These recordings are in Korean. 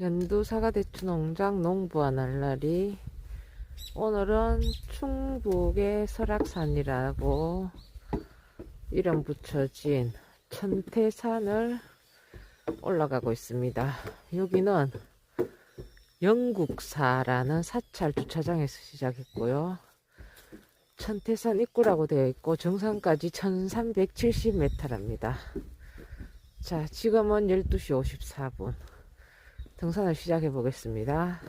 연두 사과대추 농장 농부와 날라리 오늘은 충북의 설악산이라고 이름 붙여진 천태산을 올라가고 있습니다. 여기는 영국사라는 사찰 주차장에서 시작했고요. 천태산 입구라고 되어 있고 정상까지 1370m랍니다. 자, 지금은 12시 54분. 등산을 시작해 보겠습니다.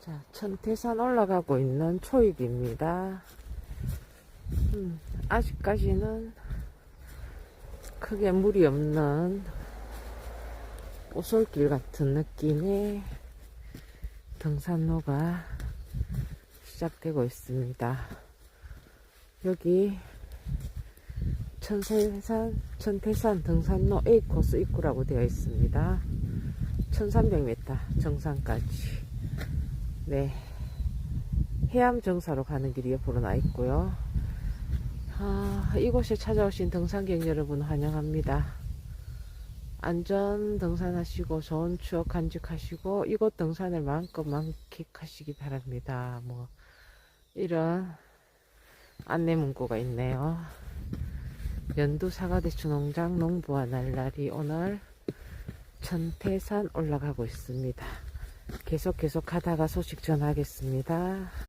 자, 천태산 올라가고 있는 초입입니다. 음, 아직까지는 크게 물이 없는 오솔길 같은 느낌의 등산로가 시작되고 있습니다. 여기 천세산, 천태산 등산로 A 코스 입구라고 되어 있습니다. 1300m 정상까지. 네. 해암 정사로 가는 길이 옆으로 나 있고요. 아, 이곳에 찾아오신 등산객 여러분 환영합니다. 안전 등산하시고 좋은 추억 간직하시고 이곳 등산을 마음껏 만끽하시기 바랍니다. 뭐 이런 안내 문구가 있네요. 연두 사과대추 농장 농부와 날라리 오늘 천태산 올라가고 있습니다. 계속 계속 하다가 소식 전하겠습니다.